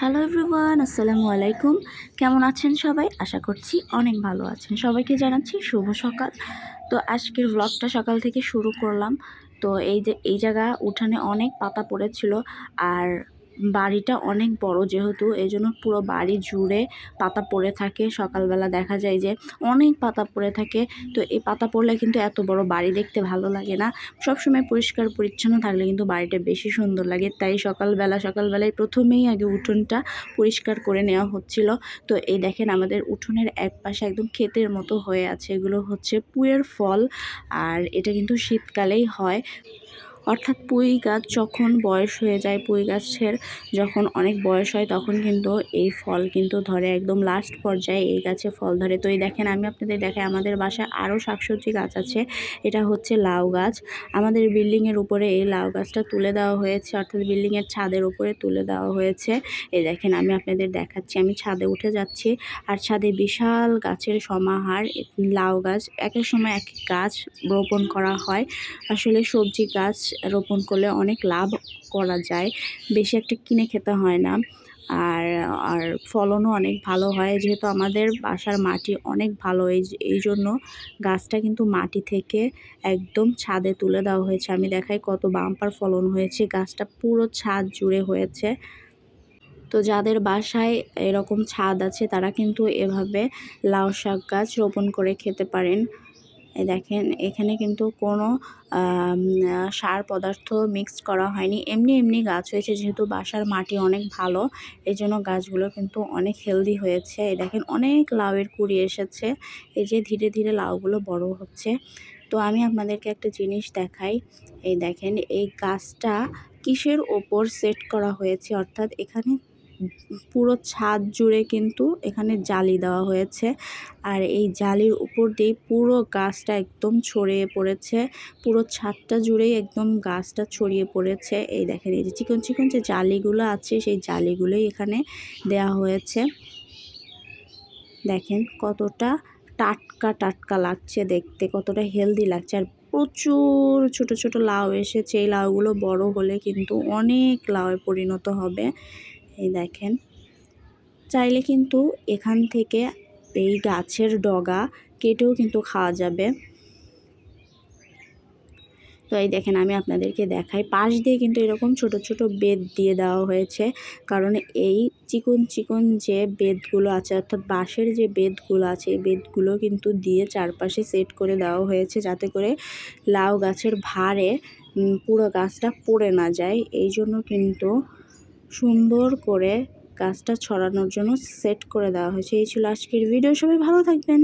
Hello everyone আসসালামু আলাইকুম। কেমন আছেন সবাই? আশা করছি অনেক ভালো আছেন। সবাইকে জানাচ্ছি শুভ সকাল। তো আজকের ব্লগটা সকাল থেকে শুরু করলাম। তো এই যে, এই জায়গা উঠানে অনেক পাতা পড়েছিল। আর বাড়িটা অনেক বড় যেহেতু এই জন্য পুরো বাড়ি জুড়ে পাতা পড়ে থাকে। সকালবেলা দেখা যায় যে অনেক পাতা পড়ে থাকে। তো এই পাতা পড়লে কিন্তু এত বড় বাড়ি দেখতে ভালো লাগে না। সবসময় পরিষ্কার পরিচ্ছন্ন থাকলে কিন্তু বাড়িটা বেশি সুন্দর লাগে। তাই সকালবেলা, সকালবেলায় প্রথমেই আগে উঠোনটা পরিষ্কার করে নেওয়া হচ্ছিল। তো এই দেখেন আমাদের উঠোনের এক পাশে একদম ক্ষেতের মতো হয়ে আছে। এগুলো হচ্ছে পুয়ের ফল। আর এটা কিন্তু শীতকালেই হয়। অর্থাৎ পুঁই গাছ যখন বয়স হয়ে যায়, পুঁই গাছের যখন অনেক বয়স হয়, তখন কিন্তু এই ফল কিন্তু ধরে একদম লাস্ট পর্যায়ে এই গাছে ফল ধরে। তো এই দেখেন, আমি আপনাদের দেখাই, আমাদের বাসায় আরও শাকসবজি গাছ আছে। এটা হচ্ছে লাউ গাছ। আমাদের বিল্ডিংয়ের উপরে এই লাউ গাছটা তুলে দেওয়া হয়েছে, অর্থাৎ বিল্ডিংয়ের ছাদের উপরে তুলে দেওয়া হয়েছে। এই দেখেন, আমি আপনাদের দেখাচ্ছি, আমি ছাদে উঠে যাচ্ছি। আর ছাদে বিশাল গাছের সমাহার, লাউ গাছ। এক এক সময় এক গাছ রোপণ করা হয়। আসলে সবজি গাছ রোপণ করলে অনেক লাভ করা যায়। বেশি একটা কিনে খেতে হয় না। আর আর ফলনও অনেক ভালো হয়। যেহেতু আমাদের বাসার মাটি অনেক ভালো, এই এই জন্য গাছটা কিন্তু মাটি থেকে একদম ছাদে তুলে দেওয়া হয়েছে। আমি দেখাই কত বাম্পার ফলন হয়েছে। গাছটা পুরো ছাদ জুড়ে হয়েছে। তো যাদের বাসায় এরকম ছাদ আছে, তারা কিন্তু এভাবে লাউ শাক গাছ রোপণ করে খেতে পারেন। এই দেখেন, এখানে কিন্তু কোনো সার পদার্থ মিক্সড করা হয়নি। এমনি এমনি গাছ হয়েছে, যেহেতু বাসার মাটি অনেক ভালো এই জন্য গাছগুলো কিন্তু অনেক হেলদি হয়েছে। দেখেন, অনেক লাউয়ের কুড়ি এসেছে, এই যে ধীরে ধীরে লাউগুলো বড় হচ্ছে। তো আমি আপনাদেরকে একটা জিনিস দেখাই, এই দেখেন, এই গাছটা কিসের ওপর সেট করা হয়েছে? অর্থাৎ এখানে পুরো ছাদ জুড়ে কিন্তু এখানে জালি দেওয়া হয়েছে। আর এই জালির উপর দিয়ে পুরো গাছটা একদম ছড়িয়ে পড়েছে। পুরো ছাদটা জুড়েই একদম গাছটা ছড়িয়ে পড়েছে। এই দেখেন, এই যে চিকন চিকন যে জালিগুলো আছে, সেই জালিগুলোই এখানে দেয়া হয়েছে। দেখেন কতটা টাটকা টাটকা লাগছে দেখতে, কতটা হেলদি লাগছে। আর প্রচুর ছোট ছোট লাউ এসেছে। এই লাউগুলো বড় হলে কিন্তু অনেক লাউয়ে পরিণত হবে। এই দেখেন। চাইলে কিন্তু এখান থেকে এই গাছের ডগা কেটেও কিন্তু খাওয়া যাবে। তো এই দেখেন, আমি আপনাদেরকে দেখাই। পাশ দিয়ে কিন্তু এরকম ছোট ছোট বেদ দিয়ে দেওয়া হয়েছে। কারণ এই চিকন চিকন যে বেদগুলো আছে, অর্থাৎ বাঁশের যে বেদগুলো আছে, এই বেদগুলো কিন্তু দিয়ে চারপাশে সেট করে দেওয়া হয়েছে যাতে করে লাউ গাছের ভারে পুরো গাছটা পড়ে না যায়। এই জন্য কিন্তু সুন্দর করে গাছটা ছড়ানোর জন্য সেট করে দেওয়া হয়েছে। এই ছিল আজকের ভিডিও সবাই ভালো থাকবেন।